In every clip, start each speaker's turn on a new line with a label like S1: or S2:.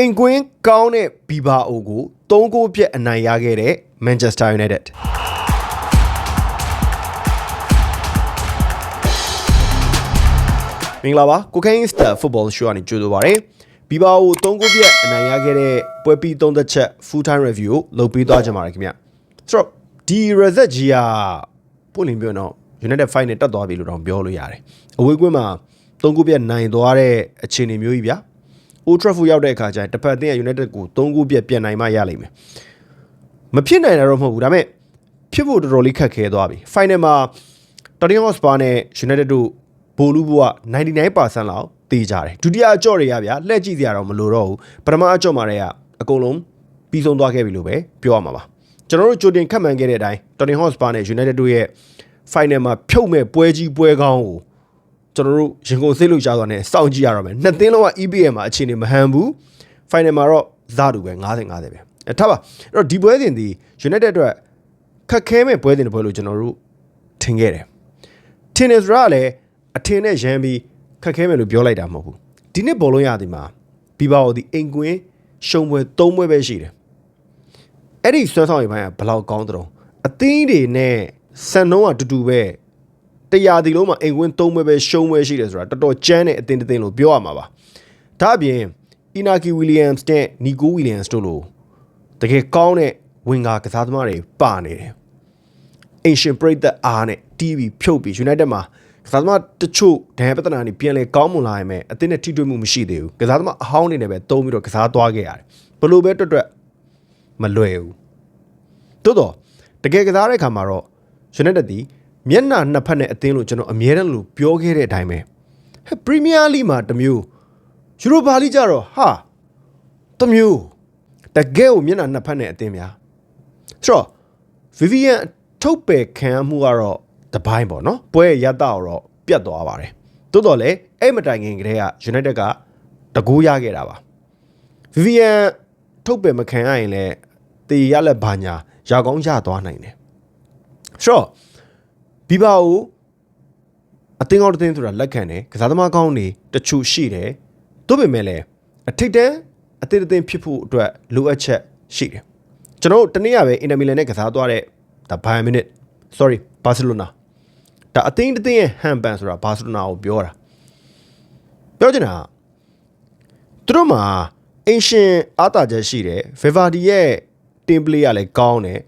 S1: အိမ်ကွင်းကောင်းတဲ့ဘီဘာအိုကို၃ဂိုးပြတ်အနိုင်ရခဲ့တဲ့ Manchester United မင်္ဂလာပါကိုခိုင်းစတာ football show ကနေကြိုဆိုပါရစေဘီဘာအို၃ဂိုးပြတ်အနိုင်ရခဲ့တဲ့ပွဲပြီး၃သက်ချက် full time review ကိုလုပ်ပေးသွားကြပါရခင်ဗျဆိုတော့ဒီ result ကြီးကပို့လင်းပြောတော့ United fight နဲ့တက်သွားပြီလို့တော့ပြောလို့ရတယ်အဝေးကွင်းမှာ၃ဂိုးပြတ်နိုင်သွားတဲ့အခြေအနေမျိုးကြီးဗျာ Old Trafford ရောက်တဲ့အခါကျရင်တစ်ဖက်အသင်းက United ကို၃ဂိုးပြတ်ပြန်နိုင်မှရလိမ့်မယ်မဖြစ်နိုင်တာတော့မဟုတ်ဘူးဒါပေမဲ့ဖြစ်ဖို့တော်တော်လေးခက်ခဲသွားပြီ final မှာ Tottenham Hotspur နဲ့ United တို့ဘိုလ်လူဘွား99%လောက်တေးကြတယ်ဒုတိယအကြော့တွေကဗျာလှည့်ကြည့်စရာတော့မလိုတော့ဘူးပထမအကြော့မှာတည်းကအကုန်လုံးပြီးဆုံးသွားခဲ့ပြီလို့ပဲပြောရမှာပါကျွန်တော်တို့ကြိုတင်ခတ်မှန်ခဲ့တဲ့အတိုင်း Tottenham Hotspur နဲ့ United တို့ရဲ့ final မှာဖြုတ်မဲ့ပွဲကြီးပွဲကောင်းကို ကျွန်တော်တို့ရင်ကုန်စိတ်လို့ကြားသွားတယ်စောင့်ကြည့်ရတော့မယ်နှစ်သင်းလုံးက EPL မှာအခြေအနေမဟန်ဘူး final မှာတော့ဇာတူပဲ90 50ပဲအဲထားပါအဲ့တော့ဒီပွဲစဉ်ဒီ United အတွက်ခက်ခဲမဲ့ပွဲစဉ်တစ်ပွဲလို့ကျွန်တော်တို့ထင်ခဲ့တယ်ထင်တယ်ဆိုတာကလည်းအထင်နဲ့ရမ်းပြီးခက်ခဲမယ်လို့ပြောလိုက်တာမဟုတ်ဘူးဒီနှစ်ဘောလုံးရသည်မှာဘီဘာအိုဒီအိမ်ကွင်းရှုံပွဲ၃ပွဲပဲရှိတယ်အဲ့ဒီဆွမ်းဆောင်ရပိုင်းကဘယ်လောက်ကောင်းတုံးအသင်းတွေနဲ့စံနှုံးကတူတူပဲ တရားဒီလုံးမှာအိမ်ကွင်း၃ပွဲပဲရှုံးပွဲရှိတယ်ဆိုတာတော်တော်ကြမ်းတဲ့အသင်းတစ်သင်းလို့ပြောရမှာပါဒါအပြင် Inaki Williams နဲ့ Nico Williams တို့လိုတကယ်ကောင်းတဲ့ဝင်ကာကစားသမားတွေပါနေတယ်အင်ရှင်ပရိသတ်အားနဲ့ TV ဖြုတ်ပြီး United မှာကစားသမားတချို့ဒဏ်ရာပြဿနာတွေပြန်လဲကောင်းမွန်လာရင်မဲ့အသင်းနဲ့ထိတွေ့မှုမရှိသေးဘူးကစားသမားအဟောင်းနေနဲ့ပဲတုံးပြီးတော့ကစားသွားခဲ့ရတယ်ဘလို့ပဲတွတ်တွတ်မလွယ်ဘူးတိုးတော့တကယ်ကစားတဲ့အခါမှာတော့ United ဒီ မျက်နှာနှစ်ဖက်နဲ့အသင်းလို့ကျွန်တော်အမြဲတမ်းလို့ပြောခဲ့တဲ့အတိုင်းပဲဟဲ့ Premier League မှာတစ်မျိုးယူရိုပါလိကြတော့ဟာတစ်မျိုးတကယ်ကိုမျက်နှာနှစ်ဖက်နဲ့အသင်းများဆိုတော့ Vivian ထုတ်ပယ်ခံရမှုကတော့တပိုင်းပေါ့နော်ပွဲရတတော့ပြတ်သွားပါတယ်တိုးတော့လေအဲ့မတိုင်ခင်ကတည်းက United ကတကူရခဲ့တာပါ Vivian ထုတ်ပယ်မခံရရင်လည်းတေရလက်ဘာညာရကောင်းရသွားနိုင်တယ်ဆိုတော့ ဘီဘာကိုအတင်းကောင်းတစ်တင်းဆိုတာလက်ခံတယ်ကစားသမားကောင်းတွေတချို့ရှိတယ်တို့ပေမဲ့လည်းအထိတ်တန်းအတင်းအတင်းဖြစ်ဖို့အတွက်လိုအပ်ချက်ရှိတယ်ကျွန်တော်တို့တနေ့ကပဲအင်တာမီလန်နဲ့ကစားသွားတဲ့ဒါဘိုင်မီနစ် sorry ဘာစီလိုနာဒါအတင်းအတင်းရဲ့ဟန်ပန်ဆိုတာဘာစီလိုနာကိုပြောတာပြောချင်တာကသူတို့မှာအင်ရှင်အားတာချက်ရှိတယ်ဗေဗာဒီရဲ့တင်ပလေးကလည်းကောင်းတယ်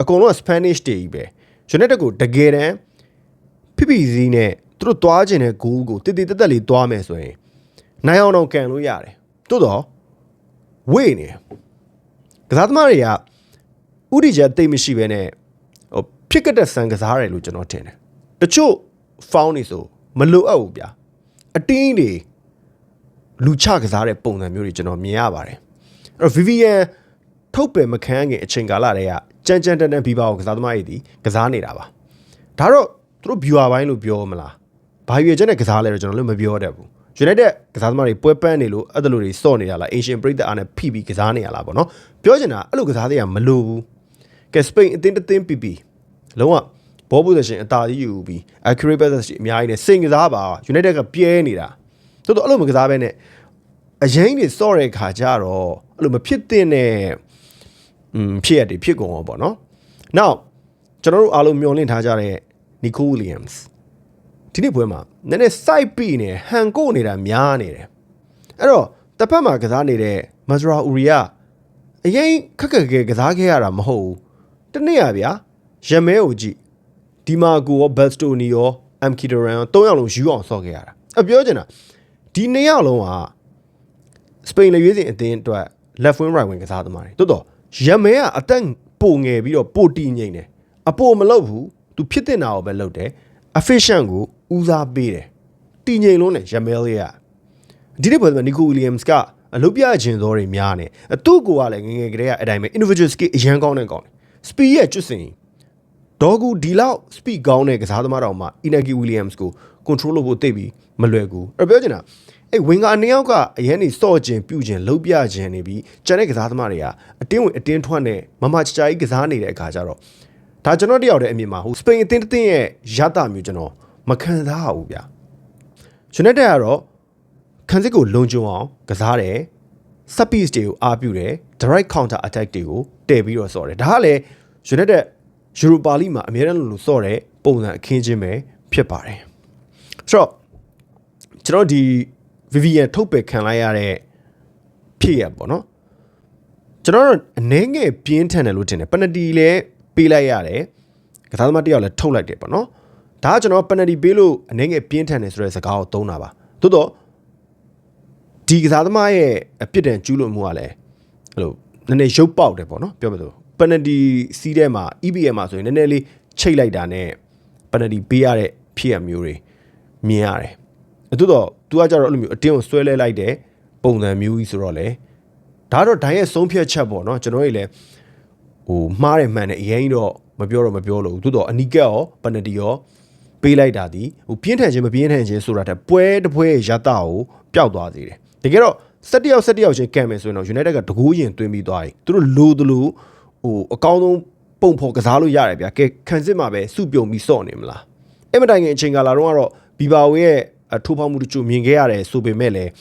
S1: အကုန်လုံးက Spanish တွေကြီးပဲ United ကိုတကယ်တမ်းဖိဖိစည်းနဲ့သူတို့သွားခြင်းတဲ့ဂိုးကိုတည်တည်တက်တက်လေးသွားမယ်ဆိုရင်နိုင်အောင်တော့ကန်လို့ရတယ်တိုးတော့ဝေ့နေကစားသမားတွေကဥတီချက်တိတ်မရှိဘဲနဲ့ဟိုဖြစ်ကတဲ့ဆန်ကစားတယ်လို့ကျွန်တော်ထင်တယ်တချို့ found နေဆိုမလိုအပ်ဘူးဗျာအတင်းတွေလူချကစားတဲ့ပုံစံမျိုးတွေကျွန်တော်မြင်ရပါတယ်အဲ့တော့ Vivian ထုတ်ပယ်မခံခင်အချိန်ကာလတည်းကကြမ်းကြမ်းတန်းတန်းဘီဘာကိုကစားသမားတွေဒီကစားနေတာပါဒါတော့သူတို့ viewer ဘိုင်းလို့ပြောမလားဘာရွေချက်နဲ့ကစားလဲတော့ကျွန်တော်လည်းမပြောတတ်ဘူး United ကစားသမားတွေပွဲပန်းနေလို့အဲ့ဒါလိုတွေစော့နေတာလား Asian ပြည်သက်အားနဲ့ဖိပြီးကစားနေရလားပေါ့နော်ပြောချင်တာအဲ့လိုကစားတဲ့ကမလိုဘူးကဲ Spain အတင်းတတင်းပြီးပြီးလုံးဝဘောပိုဇရှင်အသာကြီးယူပြီး accurate pass အများကြီးနဲ့စိန်ကစားပါ United ကပြဲနေတာတော်တော်အဲ့လိုမကစားဘဲနဲ့အရင်တွေစော့တဲ့ခါကျတော့အဲ့လိုမဖြစ်တဲ့နဲ့อืม ဖြစ်ရတယ်ဖြစ်ကုန်ရောပေါ့နော်။ Now ကျွန်တော်တို့အားလုံးမျှော်လင့်ထားကြတဲ့ Nico Williams ဒီနေ့ပွဲမှာနည်းနည်း side ပြီးနေဟန်ကိုနေတာများနေတယ်။အဲ့တော့တစ်ဖက်မှာကစားနေတဲ့ Mazra Uriya အရင်ခက်ခက်ခဲကစားခဲ့ရတာမဟုတ်ဘူး။တနေ့ရဗျာရမဲကိုကြည့်ဒီမာကိုရောဘက်စတိုနီရောအမ်ကီဒရန်သုံးယောက်လုံးယူအောင်ဆော့ခဲ့ရတာ။အပြောချင်တာဒီနှစ်ယောက်လုံးကစပိန်လေရွေးစင်အသင်းအတွက် left wing right wing ကစားသမားတွေတိုးတော့ ရမဲကအသက်ပိုငယ်ပြီးတော့ပိုတီငိမ့်တယ်အပိုမလုပ်ဘူးသူဖြစ်တဲ့နာကိုပဲလုပ်တယ် efficient ကိုဦးစားပေးတယ်တီငိမ့်လုံးနဲ့ရမဲလေးကဒီနေ့ပွဲမှာနီကိုဝီလီယမ်စ်ကအလုပ်ပြခြင်းသောတွေများနေသူ့ကိုကလည်းငငယ်ကလေးကအတိုင်းပဲ individual skill အရန်ကောင်းတဲ့ကောင်းတယ် speed ရဲ့ကျွတ်စင်ဒေါ်ကူဒီလောက် speed ကောင်းတဲ့ကစားသမားတော်မှာ Inaki Williams ကို control လုပ်ဖို့သိပြီမလွယ်ကူအဲ့ပြောချင်တာ အဲ့ဝင်ကာနှစ်ယောက်ကအရင်နေစော့ခြင်းပြုခြင်းလှုပ်ပြခြင်းနေပြီးကျန်တဲ့ကစားသမားတွေကအတင်းဝင်အတင်းထွက်နဲ့မမချာချာကြီးကစားနေတဲ့အခါကျတော့ဒါကျွန်တော်တယောက်တည်းအမြင်မှာဟိုစပိန်အတင်းတင်းရဲ့ရတာမျိုးကျွန်တော်မခံစားရဘူးဗျာကျွန်တော်တက်ကတော့ခန်းစစ်ကိုလုံခြုံအောင်ကစားတယ် set piece တွေကိုအားပြုတယ် direct counter attack တွေကိုတည်ပြီးတော့စော်တယ်ဒါကလည်း United Europa League မှာအများအားလို့လို့စော်တဲ့ပုံစံအခင်းချင်းပဲဖြစ်ပါတယ်ဆိုတော့ကျွန်တော်ဒီ Vivian ထုတ်ပယ်ခံလိုက်ရတဲ့ဖြစ်ရပေါ့နော်ကျွန်တော်တို့အနေငယ်ပြင်းထန်တယ်လို့ထင်တယ်ပနတီလည်းပေးလိုက်ရတယ်ကစားသမားတစ်ယောက်လည်းထုတ်လိုက်တယ်ပေါ့နော်ဒါကကျွန်တော်ပနတီပေးလို့အနေငယ်ပြင်းထန်တယ်ဆိုတဲ့စကားကိုသုံးတာပါသို့တော့ဒီကစားသမားရဲ့အပြစ်ဒဏ်ကျူးလွန်မှုကလည်းအဲ့လိုနည်းနည်းရုပ်ပေါက်တယ်ပေါ့နော်ပြောမလို့ပနတီစီးထဲမှာ EBM မှာဆိုရင်နည်းနည်းလေးချိတ်လိုက်တာနဲ့ပနတီပေးရတဲ့ဖြစ်ရမျိုးတွေမြင်ရတယ် အတူတော့ तू ကကြတော့အဲ့လိုမျိုးအတင်းကိုဆွဲလဲလိုက်တဲ့ပုံစံမျိုးကြီးဆိုတော့လေဒါတော့ဒိုင်းရဲ့ဆုံးဖြတ်ချက်ပေါ့နော်ကျွန်တော်ကြီးလည်းဟိုမှားတယ်မှန်တယ်အရင်တော့မပြောတော့မပြောလို့သို့တော့အနီကက်ရောပနတီရောပေးလိုက်တာဒီဟိုပြင်းထန်ခြင်းမပြင်းထန်ခြင်းဆိုတာတဲ့ပွဲတစ်ပွဲရဲ့ရတကိုပျောက်သွားစေတယ်တကယ်တော့၁၁ယောက်၁၁ယောက်ချင်းကံမယ်ဆိုရင်တော့ United ကတကူးရင်သွင်းပြီးသွားပြီသူတို့လိုသလိုဟိုအကောင်းဆုံးပုံဖော်ကစားလို့ရတယ်ဗျာကဲခံစစ်မှာပဲစုပြုံပြီးစော့နေမလားအဲ့မတိုင်ခင်အချိန်ကာလတော့ကတော့ဘီဘာဝေရဲ့အ ထိုးဖောက်မှုတချို့မြင်ခဲ့ရတယ်ဆိုပေမဲ့လည်း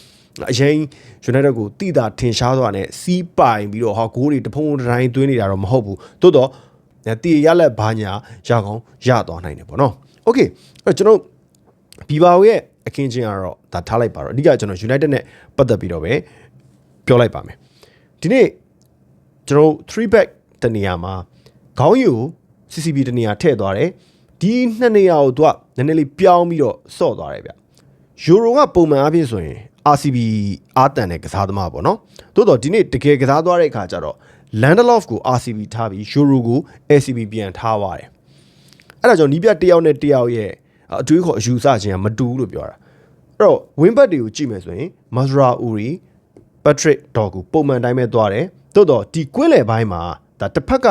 S1: အရင် United ကိုတိတာထင်ရှားသွားတဲ့စီးပိုင်ပြီးတော့ဟာဂိုးတွေတဖုံတိုင်းသွင်းနေတာတော့မဟုတ်ဘူးတိုးတော့တီရလက်ဘာညာရကောင်းရသွားနိုင်တယ်ပေါ့နော်โอเคအဲ့တော့ကျွန်တော်ဘီဘာဝေရဲ့အခင်းချင်းကတော့ဒါထားလိုက်ပါတော့အဓိကကျွန်တော် United နဲ့ပတ်သက်ပြီးတော့ပဲပြောလိုက်ပါမယ်ဒီနေ့ကျွန်တော်3 back တနေရာမှာခေါင်းယူ CCB တနေရာထည့်သွားတယ်ဒီနှစ်နေရာကိုသူကနည်းနည်းလေးပြောင်းပြီးတော့ဆော့သွားတယ်ဗျ ယူရိုကပုံမှန်အားဖြင့်ဆိုရင် RCB အားတန်တဲ့ကစားသမားပေါ့နော်သို့တော့ဒီနေ့တကယ်ကစားသွားတဲ့အခါကျတော့ Landelof ကို RCB ထားပြီးယူရိုကို ACB ပြန်ထားသွားတယ်အဲ့ဒါကြောင့်နီးပြတယောက်နဲ့တယောက်ရဲ့အတွေးခေါ်အယူဆခြင်းကမတူဘူးလို့ပြောတာအဲ့တော့ win back တွေကိုကြည့်မယ်ဆိုရင် Mazra Uri Patrick Dogu ပုံမှန်တိုင်းပဲသွားတယ်သို့တော့ဒီကွင်းလယ်ပိုင်းမှာဒါတစ်ဖက်က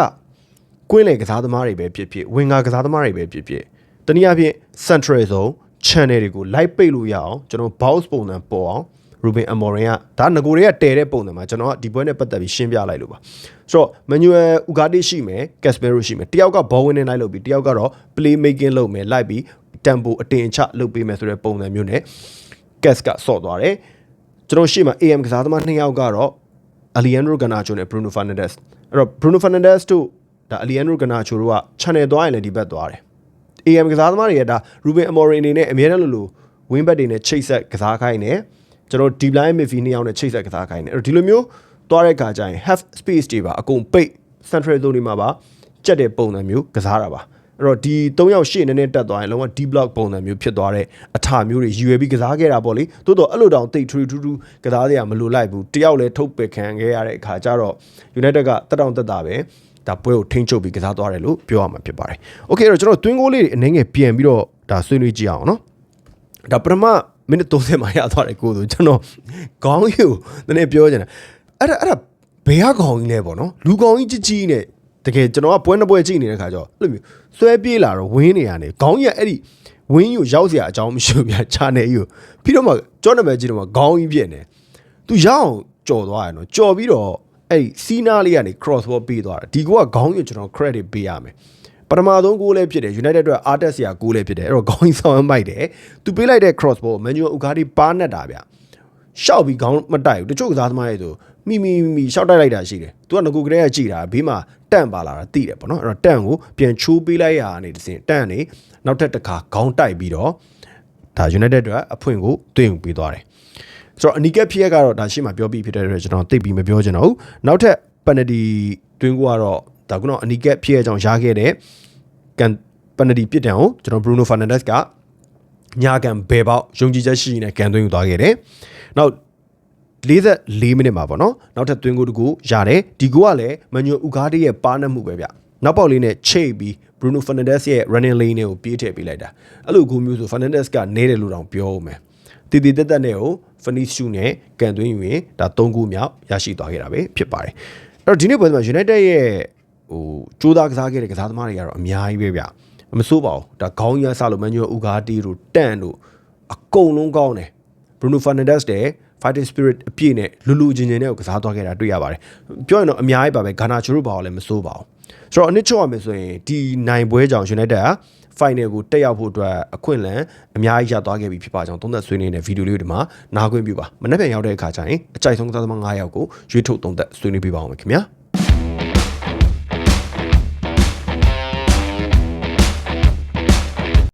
S1: ကွင်းလယ်ကစားသမားတွေပဲဖြစ်ဖြစ်ဝင်ငါကစားသမားတွေပဲဖြစ်ဖြစ်တနည်းအားဖြင့် central zone channel တွေကို live ပိတ်လို့ရအောင်ကျွန်တော် bounce ပုံစံပေါ်အောင် Ruben Amorim ကဒါငကိုတွေကတဲတဲ့ပုံစံမှာကျွန်တော်ကဒီပွဲနဲ့ပတ်သက်ပြီးရှင်းပြလိုက်လို့ပါဆိုတော့ Manuel Ugarte ရှိမယ် Casemiro ရှိမယ်တယောက်က ball winning လိုက်လုပ်ပြီးတယောက်ကတော့ play making လုပ်မယ်လိုက်ပြီး tempo အတင်ချလုပ်ပေးမယ်ဆိုတဲ့ပုံစံမျိုးနဲ့ Cas ကဆော့သွားတယ်ကျွန်တော်ရှေ့မှာ AM ကစားသမားနှစ်ယောက်ကတော့ Alejandro Garnacho နဲ့ Bruno Fernandes အဲ့တော့ Bruno Fernandes တို့ဒါ Alejandro Garnacho တို့က channel သွားရင်လည်းဒီဘက်သွားတယ် AM ကစားသမားတွေရဲ့ဒါ Ruben Amorim အနေနဲ့အများနဲ့လို့လို့ win back တွေနဲ့ချိတ်ဆက်ကစားခိုင်းနေကျွန်တော် deep line midfield နှစ်ယောက်နဲ့ချိတ်ဆက်ကစားခိုင်းနေအဲ့တော့ဒီလိုမျိုးသွားတဲ့အခါကျရင် half space တွေပါအကုန်ပိတ် central zone တွေမှာပါကြက်တဲ့ပုံစံမျိုးကစားတာပါအဲ့တော့ဒီ၃ယောက်ရှေ့နည်းနည်းတက်သွားရင်လုံးဝ deep block ပုံစံမျိုးဖြစ်သွားတဲ့အထာမျိုးတွေရွယ်ပြီးကစားခဲ့တာပေါ့လေတိုးတော့အဲ့လိုတောင်တိတ်ထူးထူးထူးကစားစရာမလိုလိုက်ဘူးတယောက်လည်းထုတ်ပယ်ခံခဲ့ရတဲ့အခါကျတော့ United ကတက်တောင်တက်တာပဲ ဒါပွဲကိုထိန်းချုပ်ပြီးကစားသွားတယ်လို့ပြောရမှာဖြစ်ပါတယ်။ Okay အဲ့တော့ကျွန်တော်တွင်းကိုလေးတွေအနေငယ်ပြန်ပြီးတော့ဒါဆွေးနွေးကြည့်အောင်နော်။ဒါပထမမိနစ်30မှာရသွားတယ်ကိုဆိုကျွန်တော်ခေါင်းယူနည်းနည်းပြောချင်တာအဲ့ဒါအဲ့ဒါဘယ်ကခေါင်းကြီးလဲပေါ့နော်လူခေါင်းကြီးကြီးကြီးနဲ့တကယ်ကျွန်တော်ကပွဲနှစ်ပွဲကြည့်နေတဲ့ခါကျတော့အဲ့လိုမျိုးဆွဲပြေးလာတော့ဝင်းနေရတယ်ခေါင်းကြီးကအဲ့ဒီဝင်းယူရောက်เสียအကြောင်းမရှိဘူးဗျာခြာနေယူပြီးတော့မှကြောနာမယ်ကြည့်တော့မှခေါင်းကြီးပြည့်နေသူရအောင်ကြော်သွားရနော်ကြော်ပြီးတော့ အဲ့ဒီစီနာလေးကနေ cross ball ပေးသွားတာဒီကောကခေါင်းကြီးကျွန်တော် credit ပေးရမယ်ပထမဆုံးဂိုးလည်းဖြစ်တယ် United အတွက်အားတက်စရာဂိုးလည်းဖြစ်တယ်အဲ့တော့ခေါင်းကြီးဆောင်မိုက်တယ်သူပေးလိုက်တဲ့ cross ball Manuel Ugarte ပါနက်တာဗျရှောက်ပြီးခေါင်းမတိုက်ဘူးတချို့ကစားသမားတွေဆိုမိမိမိရှောက်တိုက်လိုက်တာရှိတယ်သူကငကိုကလေးကကြည်တာဘေးမှာတန့်ပါလာတာသိတယ်ပေါ့နော်အဲ့တော့တန့်ကိုပြန်ချိုးပေးလိုက်ရတာနေတစ်စင်တန့်နေနောက်ထပ်တစ်ခါခေါင်းတိုက်ပြီးတော့ဒါ United အတွက်အဖွင့်ကိုတွင်ပေးသွားတယ် ဆိုတော့အနီကက်ဖြစ်ရက်ကတော့ဒါရှေ့မှာပြောပြီးဖြစ်တဲ့အတွက်ကျွန်တော်သိပြီးမပြောချင်တော့ဘူးနောက်ထပ်ပန်နတီတွင်းကိုကတော့ဒါကတော့အနီကက်ဖြစ်ရကြောင်ရခဲ့တဲ့ကန်ပန်နတီပြစ်ဒဏ်ကိုကျွန်တော် Bruno Fernandes ကညာကန်ဘယ်ပေါက်ယုံကြည်ချက်ရှိနေကန်သွင်းယူသွားခဲ့တယ်နောက်44မိနစ်မှာပေါ့နော်နောက်ထပ်သွင်းကိုတကူရတယ်ဒီကိုကလည်းမန်နျူအူဂါဒီရဲ့ပါနတ်မှုပဲဗျနောက်ပေါက်လေးနဲ့ချိတ်ပြီး Bruno Fernandes ရဲ့ running lane ကိုပြေးထည့်ပေးလိုက်တာအဲ့လိုကူမျိုးဆို Fernandes ကနေတယ်လို့တောင်ပြောဦးမယ်တည်တည်တက်တက်နဲ့ကို Finish နဲ့ကန်သွင်းယူရင်ဒါ3ခုမြောက်ရရှိသွားခဲ့တာပဲဖြစ်ပါတယ်အဲ့တော့ဒီနေ့ပွဲမှာ United ရဲ့ဟိုကြိုးစားကစားခဲ့တဲ့ကစားသမားတွေကတော့အများကြီးပဲဗျမစိုးပါဘူးဒါခေါင်းရဆလို့မန်နျူအူဂါတီတို့တန့်တို့အကုန်လုံးကောင်းတယ် Bruno Fernandes တဲ့ fighting spirit အပြည့်နဲ့လူလူချင်းချင်းနဲ့ကိုကစားသွားခဲ့တာတွေ့ရပါတယ်ပြောရင်တော့အများကြီးပါပဲဂါနာချိုတို့ဘာလို့လဲမစိုးပါဘူးဆိုတော့အနစ်ချုပ်ရမယ်ဆိုရင်ဒီနိုင်ပွဲကြောင့် United က final ကိုတက်ရောက်ဖို့အတွက်အခွင့်အလမ်းအများကြီးရသွားခဲ့ပြီဖြစ်ပါကြောင်းသုံးသပ်ဆွေးနွေးနေတဲ့ဗီဒီယိုလေးတွေမှာနားခွင့်ပြုပါမနေ့ပြန်ရောက်တဲ့အခါကျရင်အကြိုက်ဆုံးကစားသမား9ယောက်ကိုရွေးထုတ်သုံးသပ်ဆွေးနွေးပေးပါအောင်ခင်ဗျာ